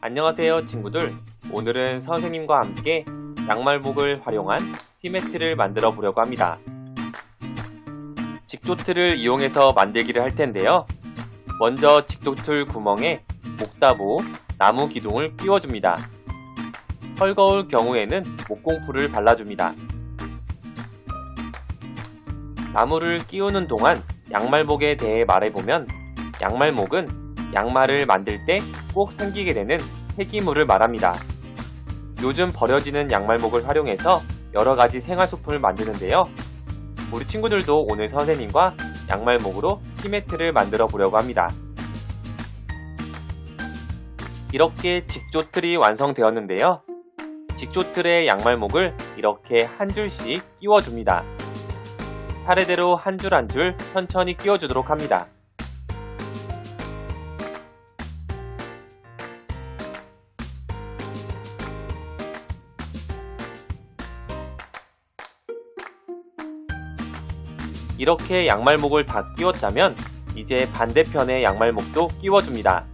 안녕하세요 친구들. 오늘은 선생님과 함께 양말목을 활용한 티매트를 만들어 보려고 합니다. 직조틀을 이용해서 만들기를 할 텐데요. 먼저 직조틀 구멍에 목다보, 나무 기둥을 끼워줍니다. 헐거울 경우에는 목공풀을 발라줍니다. 나무를 끼우는 동안 양말목에 대해 말해보면 양말목은 양말을 만들 때 꼭 생기게 되는 폐기물을 말합니다. 요즘 버려지는 양말목을 활용해서 여러 가지 생활 소품을 만드는데요. 우리 친구들도 오늘 선생님과 양말목으로 티매트를 만들어 보려고 합니다. 이렇게 직조틀이 완성되었는데요. 직조틀의 양말목을 이렇게 한 줄씩 끼워줍니다. 차례대로 한 줄 한줄 천천히 끼워주도록 합니다. 이렇게 양말목을 다 끼웠다면 이제 반대편의 양말목도 끼워줍니다.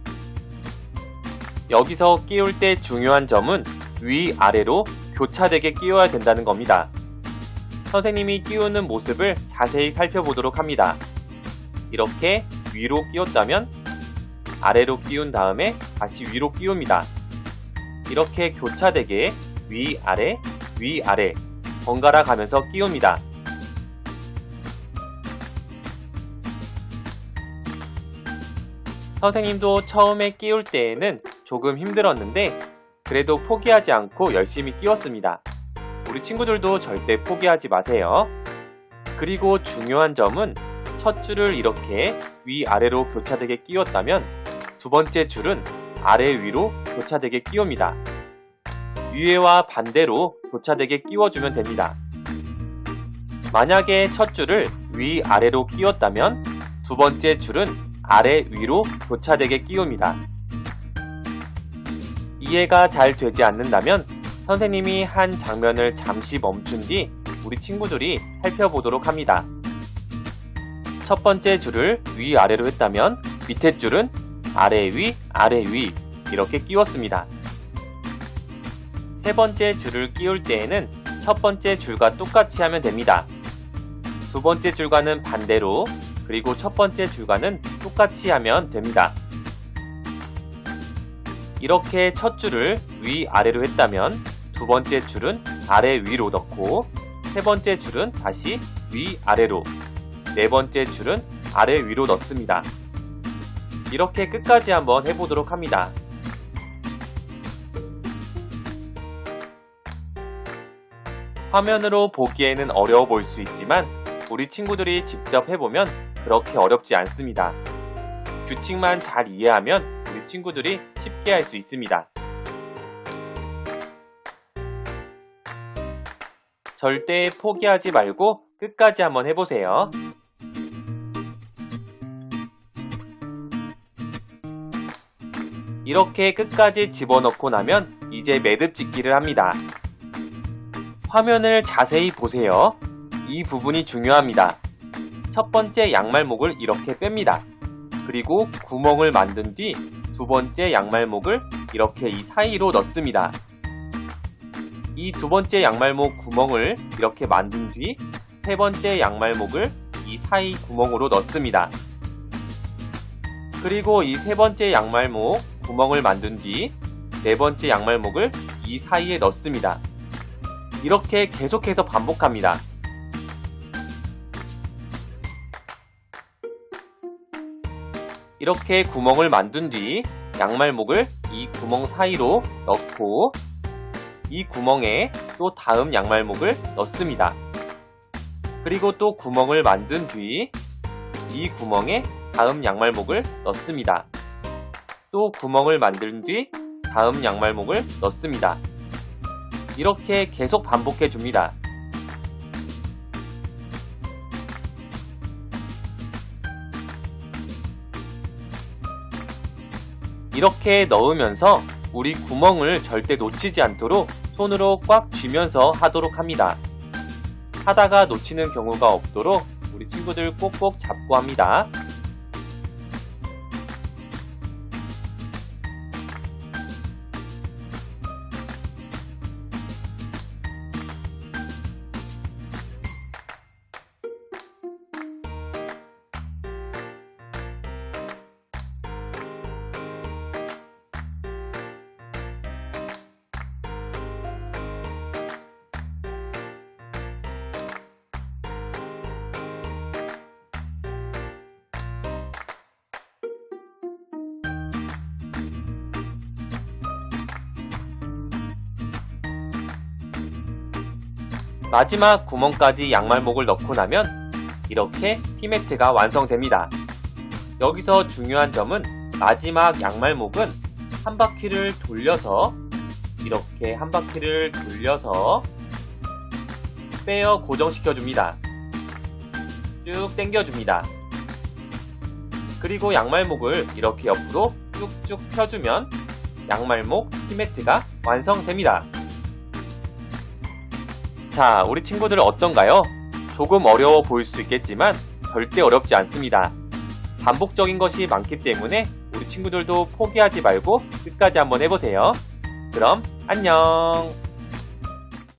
여기서 끼울 때 중요한 점은 위아래로 교차되게 끼워야 된다는 겁니다. 선생님이 끼우는 모습을 자세히 살펴보도록 합니다. 이렇게 위로 끼웠다면 아래로 끼운 다음에 다시 위로 끼웁니다. 이렇게 교차되게 위아래, 위아래 번갈아 가면서 끼웁니다. 선생님도 처음에 끼울 때에는 조금 힘들었는데 그래도 포기하지 않고 열심히 끼웠습니다. 우리 친구들도 절대 포기하지 마세요. 그리고 중요한 점은 첫 줄을 이렇게 위아래로 교차되게 끼웠다면 두 번째 줄은 아래 위로 교차되게 끼웁니다. 위에와 반대로 교차되게 끼워주면 됩니다. 만약에 첫 줄을 위아래로 끼웠다면 두 번째 줄은 아래 위로 교차되게 끼웁니다. 이해가 잘 되지 않는다면 선생님이 한 장면을 잠시 멈춘 뒤 우리 친구들이 살펴보도록 합니다. 첫 번째 줄을 위아래로 했다면 밑에 줄은 아래 위, 아래 위 이렇게 끼웠습니다. 세 번째 줄을 끼울 때에는 첫 번째 줄과 똑같이 하면 됩니다. 두 번째 줄과는 반대로 그리고 첫 번째 줄과는 똑같이 하면 됩니다. 이렇게 첫 줄을 위아래로 했다면 두 번째 줄은 아래 위로 넣고 세 번째 줄은 다시 위아래로 네 번째 줄은 아래 위로 넣습니다. 이렇게 끝까지 한번 해보도록 합니다. 화면으로 보기에는 어려워 보일 수 있지만 우리 친구들이 직접 해보면 그렇게 어렵지 않습니다. 규칙만 잘 이해하면 우리 친구들이 쉽게 할 수 있습니다. 절대 포기하지 말고 끝까지 한번 해보세요. 이렇게 끝까지 집어넣고 나면 이제 매듭 짓기를 합니다. 화면을 자세히 보세요. 이 부분이 중요합니다. 첫 번째 양말목을 이렇게 뺍니다. 그리고 구멍을 만든 뒤 두 번째 양말목을 이렇게 이 사이로 넣습니다. 이 두 번째 양말목 구멍을 이렇게 만든 뒤 세 번째 양말목을 이 사이 구멍으로 넣습니다. 그리고 이 세 번째 양말목 구멍을 만든 뒤 네 번째 양말목을 이 사이에 넣습니다. 이렇게 계속해서 반복합니다. 이렇게 구멍을 만든 뒤 양말목을 이 구멍 사이로 넣고 이 구멍에 또 다음 양말목을 넣습니다. 그리고 또 구멍을 만든 뒤 이 구멍에 다음 양말목을 넣습니다. 또 구멍을 만든 뒤 다음 양말목을 넣습니다. 이렇게 계속 반복해 줍니다. 이렇게 넣으면서 우리 구멍을 절대 놓치지 않도록 손으로 꽉 쥐면서 하도록 합니다. 하다가 놓치는 경우가 없도록 우리 친구들 꼭꼭 잡고 합니다. 마지막 구멍까지 양말목을 넣고 나면 이렇게 티매트가 완성됩니다. 여기서 중요한 점은 마지막 양말목은 한 바퀴를 돌려서 이렇게 한 바퀴를 돌려서 빼어 고정시켜 줍니다. 쭉 당겨줍니다. 그리고 양말목을 이렇게 옆으로 쭉쭉 펴주면 양말목 티매트가 완성됩니다. 자, 우리 친구들 어떤가요? 조금 어려워 보일 수 있겠지만 절대 어렵지 않습니다. 반복적인 것이 많기 때문에 우리 친구들도 포기하지 말고 끝까지 한번 해보세요. 그럼 안녕!